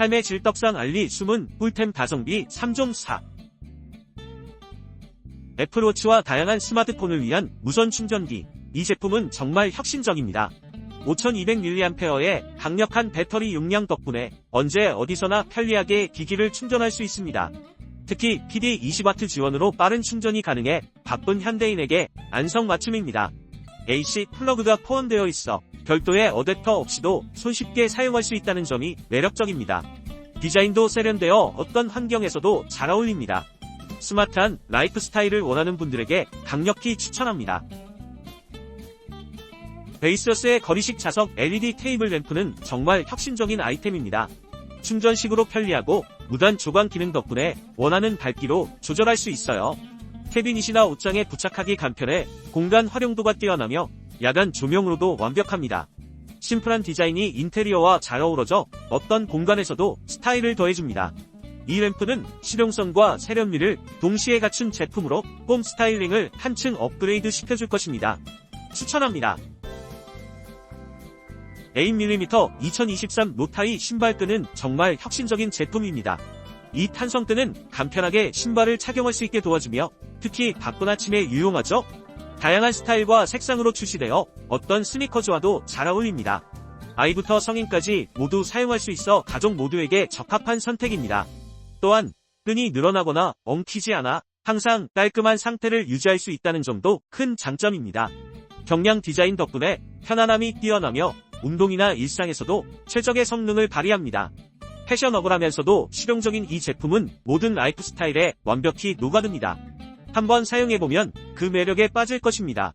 삶의 질떡상 알리 숨은 꿀템 가성비 3종 4. 애플워치와 다양한 스마트폰을 위한 무선 충전기. 이 제품은 정말 혁신적입니다. 5200mAh의 강력한 배터리 용량 덕분에 언제 어디서나 편리하게 기기를 충전할 수 있습니다. 특히 PD 20W 지원으로 빠른 충전이 가능해 바쁜 현대인에게 안성맞춤입니다. AC 플러그가 포함되어 있어 별도의 어댑터 없이도 손쉽게 사용할 수 있다는 점이 매력적입니다. 디자인도 세련되어 어떤 환경에서도 잘 어울립니다. 스마트한 라이프 스타일을 원하는 분들에게 강력히 추천합니다. 베이스러스의 거리식 자석 LED 테이블 램프는 정말 혁신적인 아이템입니다. 충전식으로 편리하고 무단 조광 기능 덕분에 원하는 밝기로 조절할 수 있어요. 캐비닛이나 옷장에 부착하기 간편해 공간 활용도가 뛰어나며 야간 조명으로도 완벽합니다. 심플한 디자인이 인테리어와 잘 어우러져 어떤 공간에서도 스타일을 더해줍니다. 이 램프는 실용성과 세련미를 동시에 갖춘 제품으로 홈 스타일링을 한층 업그레이드 시켜줄 것입니다. 추천합니다. 8mm 2023 노타이 신발끈은 정말 혁신적인 제품입니다. 이 탄성끈은 간편하게 신발을 착용할 수 있게 도와주며 특히 바쁜 아침에 유용하죠? 다양한 스타일과 색상으로 출시되어 어떤 스니커즈와도 잘 어울립니다. 아이부터 성인까지 모두 사용할 수 있어 가족 모두에게 적합한 선택입니다. 또한 끈이 늘어나거나 엉키지 않아 항상 깔끔한 상태를 유지할 수 있다는 점도 큰 장점입니다. 경량 디자인 덕분에 편안함이 뛰어나며 운동이나 일상에서도 최적의 성능을 발휘합니다. 패셔너블하면서도 실용적인 이 제품은 모든 라이프 스타일에 완벽히 녹아듭니다. 한번 사용해보면 그 매력에 빠질 것입니다.